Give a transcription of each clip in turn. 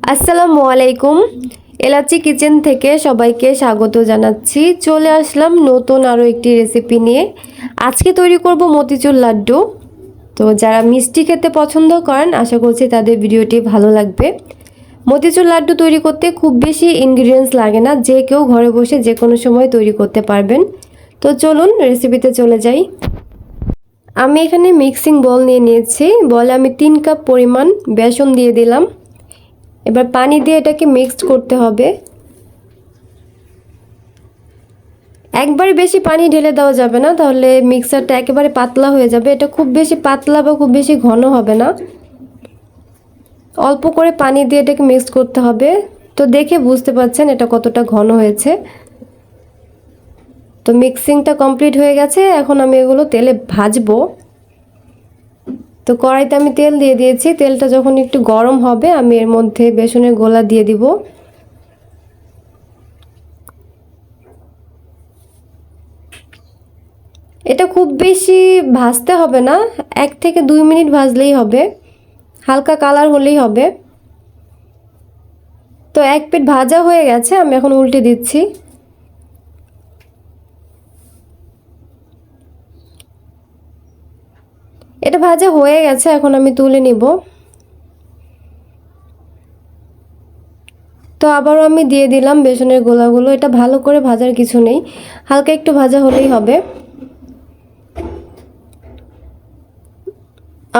আসসালামু আলাইকুম। এলাচি কিচেন থেকে সবাইকে স্বাগত জানাচ্ছি। চলে আসলাম নতুন আরও একটি রেসিপি নিয়ে। আজকে তৈরি করব মতিচুর লাড্ডু। তো যারা মিষ্টি খেতে পছন্দ করেন, আশা করছি তাদের ভিডিওটি ভালো লাগবে। মতিচুর লাড্ডু তৈরি করতে খুব বেশি ইনগ্রিডিয়েন্টস লাগে না। যে কেউ ঘরে বসে যে কোনো সময় তৈরি করতে পারবেন। তো চলুন রেসিপিতে চলে যাই। আমি এখানে মিক্সিং বল নিয়ে নিয়েছি। বলে আমি তিন কাপ পরিমাণ বেসন দিয়ে দিলাম। এবার পানি দিয়ে এটাকে মিক্সড করতে হবে। একবারে বেশি পানি ঢেলে দেওয়া যাবে না, তাহলে মিক্সারটা একেবারে পাতলা হয়ে যাবে। এটা খুব বেশি পাতলা বা খুব বেশি ঘন হবে না। অল্প করে পানি দিয়ে এটাকে মিক্সড করতে হবে। তো দেখে বুঝতে পারছেন এটা কতটা ঘন হয়েছে। তো মিক্সিংটা কমপ্লিট হয়ে গেছে, এখন আমি এগুলো তেলে ভাজবো। তো কড়াইতে আমি তেল দিয়ে দিয়েছি। তেলটা যখন একটু গরম হবে, আমি এর মধ্যে বেসনের গোলা দিয়ে দিব। এটা খুব বেশি ভাজতে হবে না, এক থেকে দুই মিনিট ভাজলেই হবে। হালকা কালার হলেই হবে। তো এক পিঠ ভাজা হয়ে গেছে, আমি এখন উল্টে দিচ্ছি। এটা ভাজা হয়ে গেছে, এখন আমি তুলে নিব। তো আবারও আমি দিয়ে দিলাম বেসনের গোলাগুলো, এটা ভালো করে ভাজার কিছু নেই, হালকা একটু ভাজা হলেই হবে।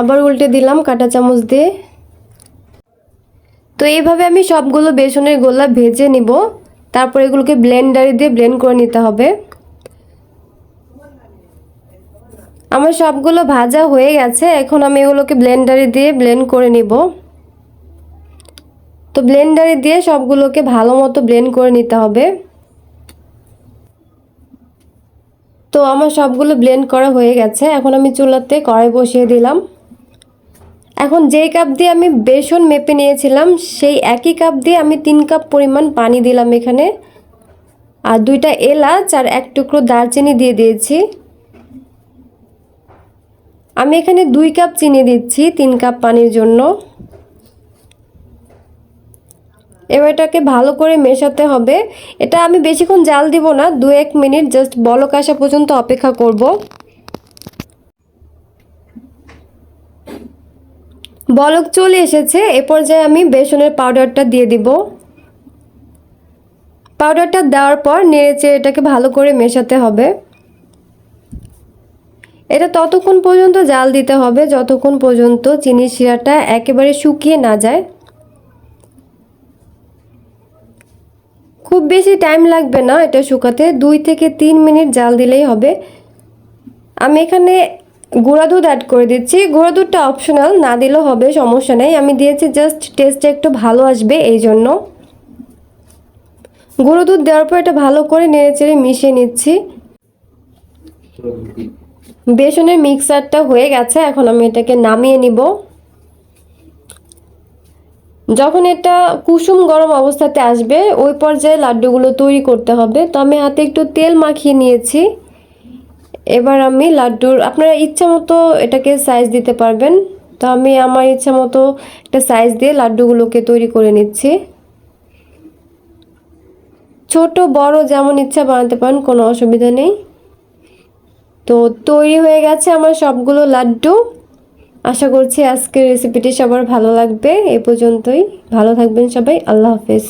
আবার উল্টে দিলাম কাঁটা চামচ দিয়ে। তো এইভাবে আমি সবগুলো বেসনের গোলা ভেজে নিব, তারপর এগুলোকে ব্লেন্ডারে দিয়ে ব্লেন্ড করে নিতে হবে। আমার সবগুলো ভাজা হয়ে গেছে, এখন আমি এগুলোকে ব্লেন্ডারে দিয়ে ব্লেন্ড করে নিব। তো ব্লেন্ডারে দিয়ে সবগুলোকে ভালো মতো ব্লেন্ড করে নিতে হবে। তো আমার সবগুলো ব্লেন্ড করা হয়ে গেছে, এখন আমি চুলাতে কড়াই বসিয়ে দিলাম। এখন যেই কাপ দিয়ে আমি বেসন মেপে নিয়েছিলাম, সেই একই কাপ দিয়ে আমি তিন কাপ পরিমাণ পানি দিলাম এখানে। আর দুইটা এলাচ আর এক টুকরো দারচিনি দিয়ে দিয়েছি। আমি এখানে দুই কাপ চিনি দিচ্ছি, তিন কাপ পানির জন্য। এবার এটাকে ভালো করে মেশাতে হবে। এটা আমি বেশিক্ষণ জাল দিব না দু এক মিনিট জাস্ট বলক আসা পর্যন্ত অপেক্ষা করব। বলক চলে এসেছে, এ পর্যায়ে আমি বেসনের পাউডারটা দিয়ে দিব। পাউডারটা দেওয়ার পর নেড়েচে এটাকে ভালো করে মেশাতে হবে। এটা ততক্ষণ পর্যন্ত জাল দিতে হবে, যতক্ষণ পর্যন্ত চিনির শিরাটা একেবারে শুকিয়ে না যায়। খুব বেশি টাইম লাগবে না এটা শুকাতে, দুই থেকে তিন মিনিট জাল দিলেই হবে। আমি এখানে গুঁড়া দুধ অ্যাড করে দিচ্ছি। গুঁড়া দুধটা অপশনাল না দিলেও হবে, সমস্যা নেই। আমি দিয়েছি জাস্ট টেস্টটা একটু ভালো আসবে এই জন্য। গুঁড়ো দুধ দেওয়ার পর এটা ভালো করে নেড়ে চেড়ে মিশিয়ে নিচ্ছি। বেসনের মিক্সারটা হয়ে গেছে, এখন আমি এটাকে নামিয়ে নিব। যখন এটা কুসুম গরম অবস্থাতে আসবে, ওই পর্যায়ে লাড্ডুগুলো তৈরি করতে হবে। তো আমি হাতে একটু তেল মাখিয়ে নিয়েছি। এবার আমি লাড্ডুর, আপনারা ইচ্ছা মতো এটাকে সাইজ দিতে পারবেন। তো আমি আমার ইচ্ছা মতো একটা সাইজ দিয়ে লাড্ডুগুলোকে তৈরি করে নিচ্ছি। ছোট, বড় যেমন ইচ্ছা বানাতে পারেন, কোনো অসুবিধা নেই। তো তৈরি হয়ে গেছে আমার সবগুলো লাড্ডু। আশা করছি আজকের রেসিপিটি সবার ভালো লাগবে। এ পর্যন্তই। ভালো থাকবেন সবাই। আল্লাহ হাফেজ।